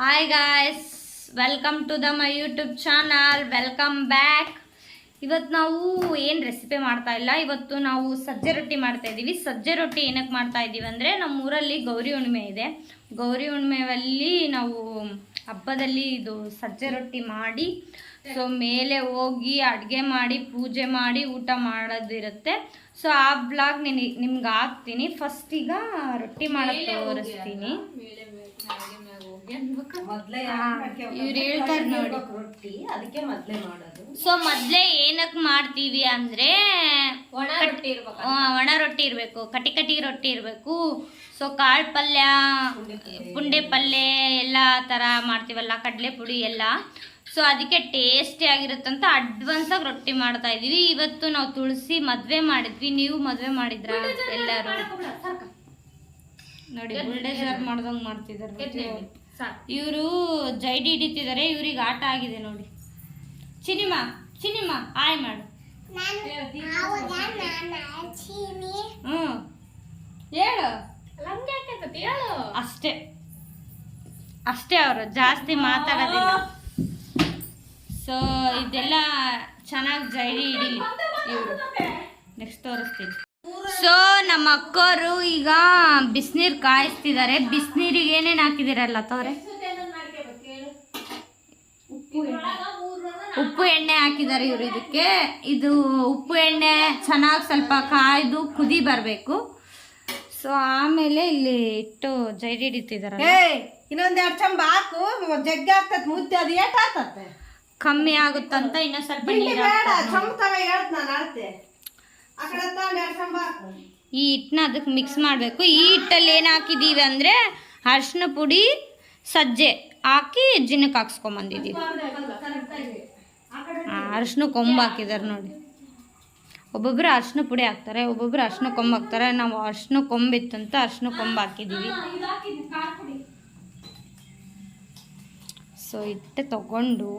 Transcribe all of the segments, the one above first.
Hi guys welcome to the my YouTube channel welcome back ಇವತ್ತು ನಾವು ಏನು recipe ಮಾಡ್ತಾ ಇಲ್ಲ? ಇವತ್ತು ನಾವು ಸಜ್ಜೆ ರೊಟ್ಟಿ ಮಾಡ್ತಾ ಇದ್ದೀವಿ ಸಜ್ಜೆ ರೊಟ್ಟಿ ಏನಕ್ಕೆ ಮಾಡ್ತಾ ಇದ್ದೀವಿ ಅಂದರೆ ನಮ್ಮ ಊರಲ್ಲಿ ಗೌರಿ ಹುಣ್ಣಿಮೆ ಇದೆ. ಗೌರಿ ಹುಣ್ಣಿಮೆಯಲ್ಲಿ ನಾವು ಹಬ್ಬದಲ್ಲಿ ಇದು ಸಜ್ಜೆ ರೊಟ್ಟಿ ಮಾಡಿ ಸೊ ಮೇಲೆ ಹೋಗಿ ಅಡುಗೆ ಮಾಡಿ ಪೂಜೆ ಮಾಡಿ ಊಟ ಮಾಡೋದಿರುತ್ತೆ. ಸೊ ಆ ಬ್ಲಾಗ್ ನಿನಗೆ ನಿಮ್ಗೆ ಹಾಕ್ತೀನಿ. ಫಸ್ಟ್ ಈಗ ರೊಟ್ಟಿ ಮಾಡೋಕ್ಕೆ ತೋರಿಸ್ತೀನಿ. ಇವ್ರು ಹೇಳ್ತಾರೆ ನೋಡಿ. ರೊಟ್ಟಿ ಅದಕ್ಕೆ ಮೊದ್ಲೇ ಮಾಡೋದು. ಸೊ ಮೊದಲೇ ಏನಕ್ಕೆ ಮಾಡ್ತೀವಿ ಅಂದ್ರೆ ಒಣ ರೊಟ್ಟಿ ಇರ್ಬೇಕು ಒಣ ರೊಟ್ಟಿ ಇರಬೇಕು ಕಟಿ ಕಟಿ ರೊಟ್ಟಿ ಇರಬೇಕು. ಸೊ ಕಾಳು ಪಲ್ಯ ಪುಂಡೆ ಪಲ್ಯ ಎಲ್ಲ ಥರ ಮಾಡ್ತೀವಲ್ಲ ಕಡಲೆ ಪುಡಿ ಎಲ್ಲ. ಸೊ ಅದಕ್ಕೆ ಟೇಸ್ಟಿ ಆಗಿರುತ್ತಂತ ಅಡ್ವಾನ್ಸಾಗಿ ರೊಟ್ಟಿ ಮಾಡ್ತಾ ಇದೀವಿ ಇವತ್ತು ನಾವು ತುಳಸಿ ಮದುವೆ ಮಾಡಿದ್ವಿ. ನೀವು ಮದುವೆ ಮಾಡಿದ್ರ ಎಲ್ಲರೂ? ನೋಡಿ ಬುಲ್ಡೇಜರ್ ಮಾಡ್ದಂಗೆ ಮಾಡ್ತಿದ್ದಾರೆ ಇವರು ಜೈಡಿ ಹಿಡಿತಿದ್ದಾರೆ ಇವ್ರಿಗೆ ಆಟ ಆಗಿದೆ ನೋಡಿ. ಚಿನಿಮಾ ಚಿನಿಮಾ ಆಯ್ ಮಾಡು. ಹ್ಮ್. ಹೇಳು. ಅಷ್ಟೇ. ಅಷ್ಟೇ ಅವರು ಜಾಸ್ತಿ ಮಾತಾಡೋದಿಲ್ಲ. ಸೊ ಇದೆಲ್ಲ ಚೆನ್ನಾಗಿ ಜೈಡಿ ಹಿಡಿ ಇವರು. ನೆಕ್ಸ್ಟ್ ತೋರಿಸ್ತೀನಿ. ಸೊ ನಮ್ಮ ಅಕ್ಕವರು ಈಗ ಬಿಸಿನೀರು ಕಾಯಿಸ್ತಿದ್ದಾರೆ ಬಿಸಿನೀರಿಗೆ ಏನೇನು ಹಾಕಿದಿರಲ್ಲ ತವ್ರೆ? ಉಪ್ಪು ಎಣ್ಣೆ ಹಾಕಿದ್ದಾರೆ ಇವರು ಇದಕ್ಕೆ. ಇದು ಉಪ್ಪು ಎಣ್ಣೆ ಚೆನ್ನಾಗಿ ಸ್ವಲ್ಪ ಕಾಯ್ದು ಕುದಿ ಬರಬೇಕು. ಸೊ ಆಮೇಲೆ ಇಲ್ಲಿ ಇಟ್ಟು ಜೈಡಿ ಹಿಡಿತಿದ್ದಾರೆ ಇನ್ನೊಂದು ಎರಡು ಚಂಬ ಹಾಕು. ಜಗ್ಗಿ ಆಗ್ತದೆ. ಮುದ್ದೆ ಅದು ಏಟ್ ಆಗ್ತದೆ. ಕಮ್ಮಿ ಆಗುತ್ತಂತ ಇನ್ನೂ ಸ್ವಲ್ಪ ಹೇಳ್ತೇನೆ. ಚಂಬ ತಗ ಹೇಳ್ತ ನಾನು ಈ ಹಿಟ್ಟನ್ನ ಅದಕ್ಕೆ ಮಿಕ್ಸ್ ಮಾಡಬೇಕು. ಈ ಹಿಟ್ಟಲ್ಲಿ ಏನು ಹಾಕಿದ್ದೀವಿ ಅಂದರೆ ಅರ್ಶಿನ ಪುಡಿ ಸಜ್ಜೆ ಹಾಕಿ ಜಿನಕ್ಕೆ ಹಾಕ್ಸ್ಕೊಂಬಂದಿದ್ದೀವಿ ಅರ್ಶಿನ ಕೊಂಬು ಹಾಕಿದ್ದಾರೆ ನೋಡಿ. ಒಬ್ಬೊಬ್ಬರು ಅರ್ಶಿನ ಪುಡಿ ಹಾಕ್ತಾರೆ ಒಬ್ಬೊಬ್ಬರು ಅರ್ಶಿನ ಕೊಂಬು ಹಾಕ್ತಾರೆ. ನಾವು ಅರ್ಶಿನ ಕೊಂಬಿತ್ತಂತ ಅರ್ಶಿನ ಕೊಂಬು ಹಾಕಿದ್ದೀವಿ ಸೊ ಹಿಟ್ಟೆ ತಗೊಂಡು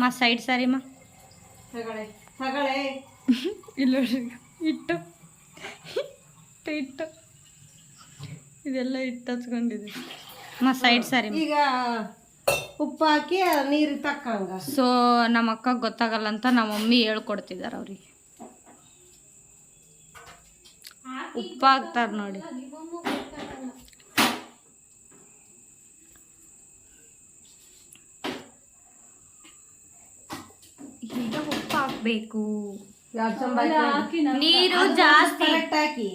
ಮಾ ಸೈಡ್ ಸಾರಿ ಮಾ ಇಟ್ಟು ಹಿಟ್ಟು ಇದೆಲ್ಲ ಇಟ್ಟು ಹಚ್ಕೊಂಡಿದೆ ಮತ್ತು ಸೈಡ್ ಸಾರಿ. ಈಗ ಉಪ್ಪು ಹಾಕಿ ನೀರು ತಕ್ಕಂಗ ಸೊ ನಮ್ಮ ಅಕ್ಕ ಗೊತ್ತಾಗಲ್ಲ ಅಂತ ನಮ್ಮ ಮಮ್ಮಿ ಹೇಳ್ಕೊಡ್ತಿದ್ದಾರೆ ಅವ್ರಿಗೆ. ಉಪ್ಪು ಹಾಕ್ತಾರೆ ನೋಡಿ. ಈಗ ಉಪ್ಪು ಹಾಕ್ಬೇಕು. ನೀರು ಜಾಸ್ತಿ. ಹಾಕಿ.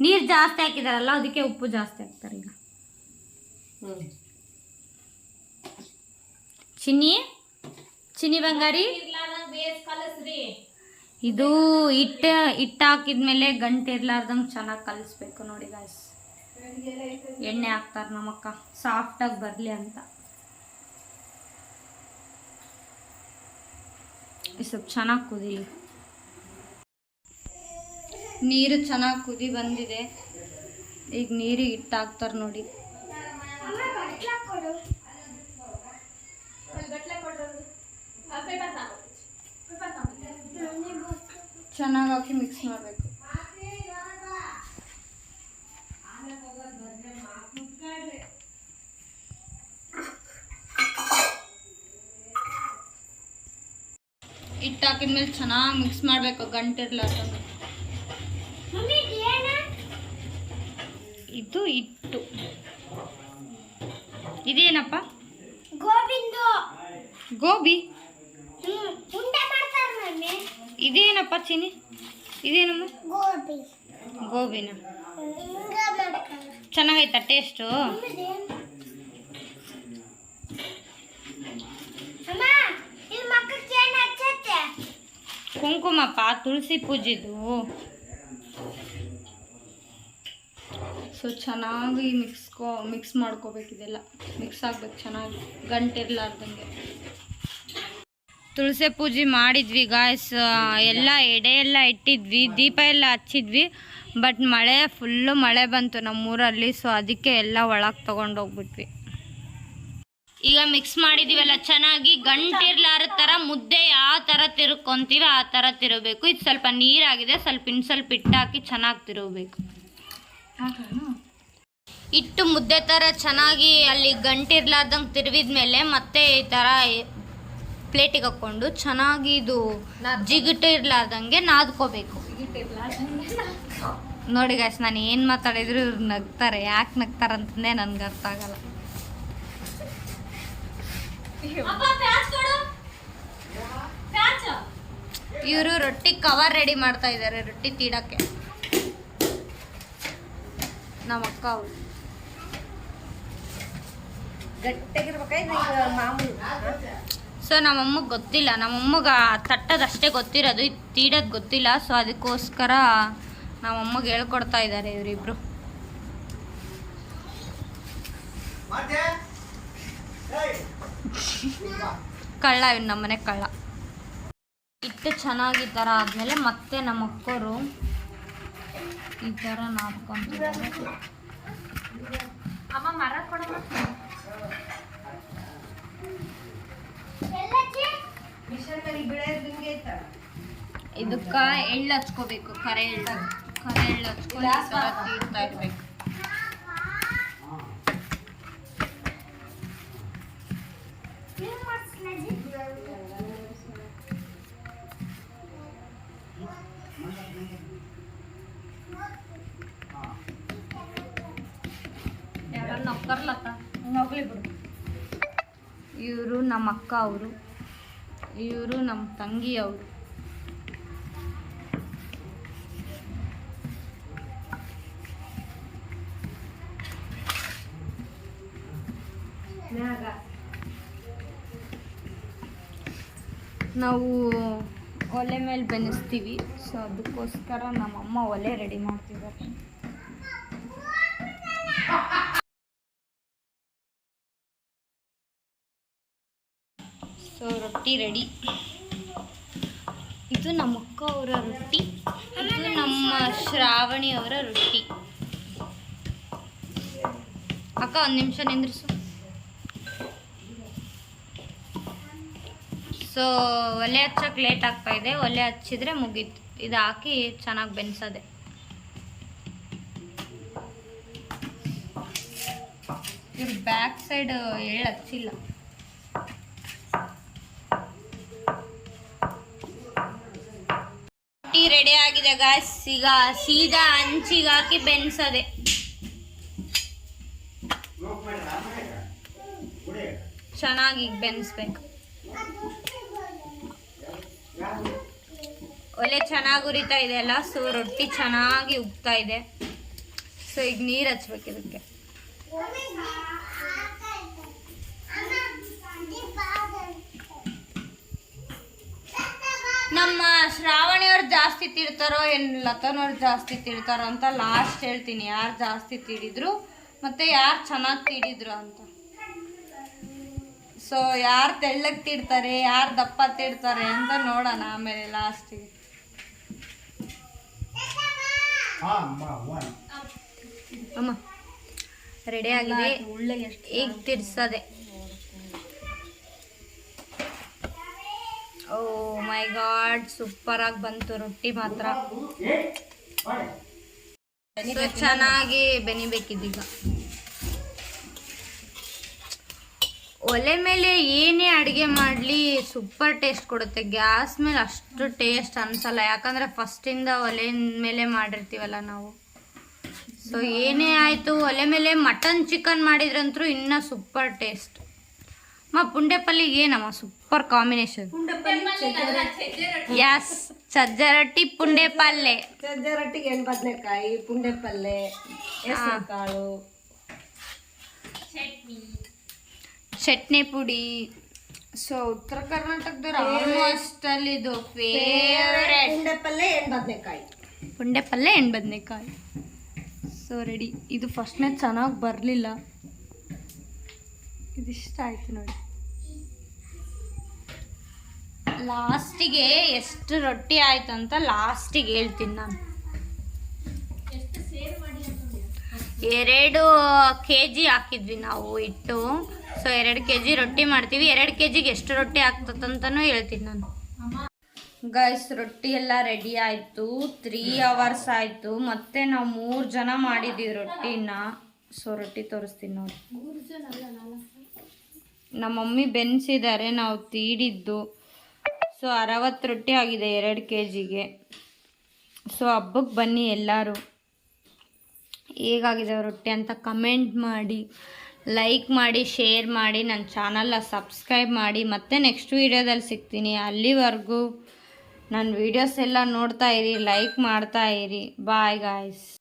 ನೀರು ಜಾಸ್ತಿ ಹಾಕಿದಾರಲ್ಲ ಅದಕ್ಕೆ ಉಪ್ಪು ಜಾಸ್ತಿ ಹಾಕ್ತಾರೆ ಈಗ. ಚಿನ್ನಿ ಚಿನ್ನಿ ಬಂಗಾರಿ. ಇದು ಹಿಟ್ಟು ಹಿಟ್ಟು ಹಾಕಿದ್ಮೇಲೆ ಗಂಟೆ ಇರ್ಲಾರ್ದಂಗೆ ಚೆನ್ನಾಗಿ ಕಲಿಸ್ಬೇಕು ನೋಡಿ ಗಾಯ್ಸ್ ಎಣ್ಣೆ ಹಾಕ್ತಾರೆ ನಮ್ಮಕ್ಕ ಸಾಫ್ಟಾಗಿ ಬರಲಿ ಅಂತ. ಸ್ವಲ್ಪ ಚೆನ್ನಾಗಿ ಕುದೀಲಿ. ನೀರು ಚೆನ್ನಾಗಿ ಕುದಿ ಬಂದಿದೆ. ಈಗ ನೀರಿಗೆ ಹಿಟ್ಟು ಹಾಕ್ತಾರೆ ನೋಡಿ. ಚೆನ್ನಾಗಿ ಹಾಕಿ ಮಿಕ್ಸ್ ಮಾಡಬೇಕು. ಹಿಟ್ಟು ಹಾಕಿದ್ಮೇಲೆ ಚೆನ್ನಾಗಿ ಮಿಕ್ಸ್ ಮಾಡಬೇಕು ಗಂಟಿರ್ಲಾರ್ದಂಗೆ ಇದು ಹಿಟ್ಟು ಇದೇನಪ್ಪ? ಗೋಬಿಂದು ಗೋಬಿ? ಇದೇನಪ್ಪ ಚಿನಿ ಇದೇನಮ್ಮ ಗೋಬಿ. ಗೋಬಿನ? ಚೆನ್ನಾಗೈತ ಟೇಸ್ಟು? ಕುಂಕುಮಪ್ಪ ತುಳಸಿ ಪೂಜೆದು. ಸೊ ಚೆನ್ನಾಗಿ ಮಿಕ್ಸ್ಕೊ, ಮಿಕ್ಸ್ ಮಾಡ್ಕೋಬೇಕಿದೆಲ್ಲ ಮಿಕ್ಸ್ ಆಗ್ಬೇಕು ಚೆನ್ನಾಗಿ. ಗಂಟಿರ್ಲಾರ್ದಂಗೆ ತುಳಸಿ ಪೂಜೆ ಮಾಡಿದ್ವಿ ಗಾಯ್ಸ್ ಎಲ್ಲ ಎಡೆ ಎಲ್ಲ ಇಟ್ಟಿದ್ವಿ, ದೀಪ ಎಲ್ಲ ಹಚ್ಚಿದ್ವಿ. ಬಟ್ ಮಳೆ ಫುಲ್ಲು ಮಳೆ ಬಂತು ನಮ್ಮೂರಲ್ಲಿ ಸೊ ಅದಕ್ಕೆ ಎಲ್ಲ ಒಳಗೆ ತೊಗೊಂಡೋಗ್ಬಿಟ್ವಿ. ಈಗ ಮಿಕ್ಸ್ ಮಾಡಿದೀವಲ್ಲ, ಚೆನ್ನಾಗಿ ಗಂಟಿರ್ಲಾರ ಥರ ಮುದ್ದೆ ಯಾವ ಥರ ತಿರುಕೊಂತೀವಿ ಆ ಥರ ತಿರುಗಬೇಕು. ಇದು ಸ್ವಲ್ಪ ನೀರಾಗಿದೆ, ಸ್ವಲ್ಪ ಇನ್ನು ಸ್ವಲ್ಪ ಹಿಟ್ಟಾಕಿ ಚೆನ್ನಾಗಿ ತಿರುಗಬೇಕು. ಇಟ್ಟು ಮುದ್ದೆ ಥರ ಚೆನ್ನಾಗಿ ಅಲ್ಲಿ ಗಂಟಿರ್ಲಾರ್ದಂಗೆ ತಿರುವಿದ ಮೇಲೆ ಮತ್ತೆ ಈ ಥರ ಪ್ಲೇಟಿಗೆ ಹಾಕ್ಕೊಂಡು ಚೆನ್ನಾಗಿ ಇದು ಜಿಗಿಟು ಇರ್ಲಾರ್ದಂಗೆ ನಾದ್ಕೋಬೇಕು. ನೋಡಿ ಗಾಯ್ಸ್ ನಾನು ಏನು ಮಾತಾಡಿದ್ರು ಇವ್ರು ನಗ್ತಾರೆ. ಯಾಕೆ ನಗ್ತಾರೆ ಅಂತಂದೇ ನನ್ಗೆ ಅರ್ಥ ಆಗಲ್ಲ. ಇವರು ರೊಟ್ಟಿ ಕವರ್ ರೆಡಿ ಮಾಡ್ತಾ ಇದ್ದಾರೆ ರೊಟ್ಟಿ ತೀಡಕ್ಕೆ. ನಮ್ಮ ಅಕ್ಕ ಅವ್ರು ಸೊ ನಮ್ಮಮ್ಮಗೆ ಗೊತ್ತಿಲ್ಲ. ನಮ್ಮಮ್ಮಗೆ ತಟ್ಟದಷ್ಟೇ ಗೊತ್ತಿರೋದು ಇದು ತೀಡೋದು ಗೊತ್ತಿಲ್ಲ. ಸೊ ಅದಕ್ಕೋಸ್ಕರ ನಮ್ಮಮ್ಮಗೆ ಹೇಳ್ಕೊಡ್ತಾ ಇದ್ದಾರೆ ಇವರಿಬ್ರು. ಕಳ್ಳ ಇವ್ ನಮ್ಮನೆ ಕಳ್ಳ. ಇಟ್ಟು ಚೆನ್ನಾಗಿ ತರ ಥರ ಆದಮೇಲೆ ಮತ್ತೆ ನಮ್ಮ ಅಕ್ಕವರು ಈ ಥರ ನಾಪ್ಕೊಂತಿದ್ದಾರೆ ಅಮ್ಮ ಮರ ಕೊಡಮ್ಮ. ಇದಕ್ಕೆ ಎಳ್ಳು ಹಚ್ಕೋಬೇಕು ಕರೆ ಎಳ್ಳು. ಕರೆ ಎಳ್ಳು ಹಚ್ಕೊಂಡು ತೀರ್ತಾ ಇರ್ಬೇಕು. ಇವರು ನಮ್ಮ ಅಕ್ಕ ಅವರು. ಇವರು ನಮ್ಮ ತಂಗಿ ಅವರು. ನಾವು ಒಲೆ ಮೇಲೆ ಬೆನಿಸ್ತೀವಿ ಸೊ ಅದಕ್ಕೋಸ್ಕರ ನಮ್ಮಮ್ಮ ಒಲೆ ರೆಡಿ ಮಾಡ್ತಿದ್ದಾರೆ. ರೊಟ್ಟಿ ರೆಡಿ. ಇದು ನಮ್ಮ ಅಕ್ಕ ಅವರ ರೊಟ್ಟಿ, ಇದು ನಮ್ಮ ಶ್ರಾವಣಿ ಅವರ ರೊಟ್ಟಿ. ಅಕ್ಕ, ಒಂದು ನಿಮಿಷ ನಿಂದ್ರಿಸು. ಸೊ ಒಲೆ ಹಚ್ಚಕ್ಕೆ ಲೇಟ್ ಆಗ್ತಾ ಇದೆ. ಒಲೆ ಹಚ್ಚಿದ್ರೆ ಮುಗೀತು. ಇದು ಹಾಕಿ ಚೆನ್ನಾಗಿ ಬೆನ್ಸದೆ. ಇವ್ರ ಬ್ಯಾಕ್ ಸೈಡ್ ಎಳ್ಳು ಹಚ್ಚಿಲ್ಲ. ರೆಡಿ ಆಗಿದೆ ಗಾಯ್ಸ್ ಈಗ ಸೀದಾ ಹಂಚಿಗೆ ಹಾಕಿ ಬೆನ್ಸದೆ. ಚೆನ್ನಾಗಿ ಬೆನ್ಸ್ಬೇಕು. ಒಲೆ ಚೆನ್ನಾಗಿ ಉರಿತಾ ಇದೆ ಅಲ್ಲ ಸೊ ರೊಟ್ಟಿ ಚೆನ್ನಾಗಿ ಉಗ್ತಾ ಇದೆ. ಸೊ ಈಗ ನೀರು ಹಚ್ಬೇಕು ಇದಕ್ಕೆ. ನಮ್ಮ ಶ್ರಾವಣಿಯವ್ರು ಜಾಸ್ತಿ ತಿಳ್ತಾರೋ ಏನು ಲತನವ್ರು ಜಾಸ್ತಿ ತಿಳ್ತಾರೋ ಅಂತ ಲಾಸ್ಟ್ ಹೇಳ್ತೀನಿ. ಯಾರು ಜಾಸ್ತಿ ತಿಡಿದ್ರು ಮತ್ತೆ ಯಾರು ಚೆನ್ನಾಗಿ ತಿಡಿದ್ರು ಅಂತ. ಸೊ ಯಾರು ತೆಳ್ಳಗೆ ತಿಡ್ತಾರೆ ಯಾರು ದಪ್ಪ ತಿಡ್ತಾರೆ ಅಂತ ನೋಡೋಣ ಆಮೇಲೆ ಲಾಸ್ಟಿಗೆ ಅಮ್ಮ ರೆಡಿ ಆಗಿದೆ. ಈಗ ತಿರ್ಸದೆ. ಓ ಮೈ ಗಾಡ್, ಸೂಪರ್ ಆಗಿ ಬಂತು ರೊಟ್ಟಿ ಮಾತ್ರ. ಚೆನ್ನಾಗಿ ಬೆನಿಬೇಕಿದ್ದೀಗ ಒಲೆ ಮೇಲೆ ಏನೇ ಅಡುಗೆ ಮಾಡಲಿ, ಸೂಪರ್ ಟೇಸ್ಟ್ ಕೊಡುತ್ತೆ. ಗ್ಯಾಸ್ ಮೇಲೆ ಅಷ್ಟು ಟೇಸ್ಟ್ ಅನ್ಸಲ್ಲ. ಯಾಕಂದರೆ ಫಸ್ಟಿಂದ ಒಲೆ ಮೇಲೆ ಮಾಡಿರ್ತೀವಲ್ಲ ನಾವು. ಸೊ ಏನೇ ಆಯಿತು, ಒಲೆ ಮೇಲೆ ಮಟನ್ ಚಿಕನ್ ಮಾಡಿದ್ರಂತೂ ಇನ್ನೂ ಸೂಪರ್ ಟೇಸ್ಟ್. ಮಾ ಪುಂಡೆ ಪಲ್ಲಿಗೆ ಏನಮ್ಮ ಸೂಪರ್ ಕಾಂಬಿನೇಷನ್ ಎಸ್ ಸಜ್ಜರಟ್ಟಿ ಪುಂಡೆ ಪಲ್ಲೆ. ಸಜ್ಜೆ ರೊಟ್ಟಿಗೆ ಎಣ್ಣೆ ಬದನೆಕಾಯಿ ಪುಂಡೆ ಪಲ್ಲೆ ಕಾಳು ಚಟ್ನಿ ಪುಡಿ. ಸೊ ಉತ್ತರ ಕರ್ನಾಟಕದವ್ರು ಆಲ್ಮೋಸ್ಟ್ ಅಲ್ಲಿ ಇದು ಫೇವ್ರೆಟ್ ಪುಂಡೆ ಪಲ್ಲೆ ಎಣ್ಣೆ ಬದನೆಕಾಯಿ ಪುಂಡೆ ಪಲ್ಲೆ ಎಣ್ಣೆ ಬದನೆಕಾಯಿ ಸೊ ರೆಡಿ ಇದು ಫಸ್ಟ್ನೇ ಚೆನ್ನಾಗಿ ಬರಲಿಲ್ಲ. ಇದಿಷ್ಟ ಆಯ್ತು ನೋಡಿ. ಲಾಸ್ಟಿಗೆ ಎಷ್ಟು ರೊಟ್ಟಿ ಆಯ್ತು ಅಂತ ಲಾಸ್ಟಿಗೆ ಹೇಳ್ತೀನಿ ನಾನು. ಎರಡು ಕೆ ಜಿ ಹಾಕಿದ್ವಿ ನಾವು ಇಟ್ಟು ಸೊ ಎರಡು ಕೆ ಜಿ ರೊಟ್ಟಿ ಮಾಡ್ತೀವಿ. ಎರಡು ಕೆ ಜಿಗೆ ಎಷ್ಟು ರೊಟ್ಟಿ ಆಗ್ತದಂತನೂ ಹೇಳ್ತೀನಿ ನಾನು. ಗೈಸ್ ರೊಟ್ಟಿ ಎಲ್ಲ ರೆಡಿ ಆಯಿತು. ತ್ರೀ ಅವರ್ಸ್ ಆಯಿತು. ಮತ್ತೆ ನಾವು ಮೂರು ಜನ ಮಾಡಿದ್ದೀವಿ ರೊಟ್ಟಿನ. ಸೊ ರೊಟ್ಟಿ ತೋರಿಸ್ತೀನಿ ನೋಡಿ. ನಮ್ಮ ಮಮ್ಮಿ ಬೆನ್ಸಿದ್ದಾರೆ. ನಾವು ತೀಡಿದ್ದು. ಸೊ ಅರವತ್ತು ರೊಟ್ಟಿ ಆಗಿದೆ ಎರಡು ಕೆ ಜಿಗೆ ಸೊ ಹಬ್ಬಕ್ಕೆ ಬನ್ನಿ ಎಲ್ಲರೂ. ಹೇಗಾಗಿದೆ ರೊಟ್ಟಿ ಅಂತ ಕಮೆಂಟ್ ಮಾಡಿ ಲೈಕ್ ಮಾಡಿ ಶೇರ್ ಮಾಡಿ ನನ್ನ ಚಾನಲ್ನ ಸಬ್ಸ್ಕ್ರೈಬ್ ಮಾಡಿ. ಮತ್ತೆ ನೆಕ್ಸ್ಟ್ ವೀಡಿಯೋದಲ್ಲಿ ಸಿಗ್ತೀನಿ. ಅಲ್ಲಿವರೆಗೂ ನನ್ನ ವೀಡಿಯೋಸ್ ಎಲ್ಲ ನೋಡ್ತಾ ಇರಿ ಲೈಕ್ ಮಾಡ್ತಾ ಇರಿ. Bye guys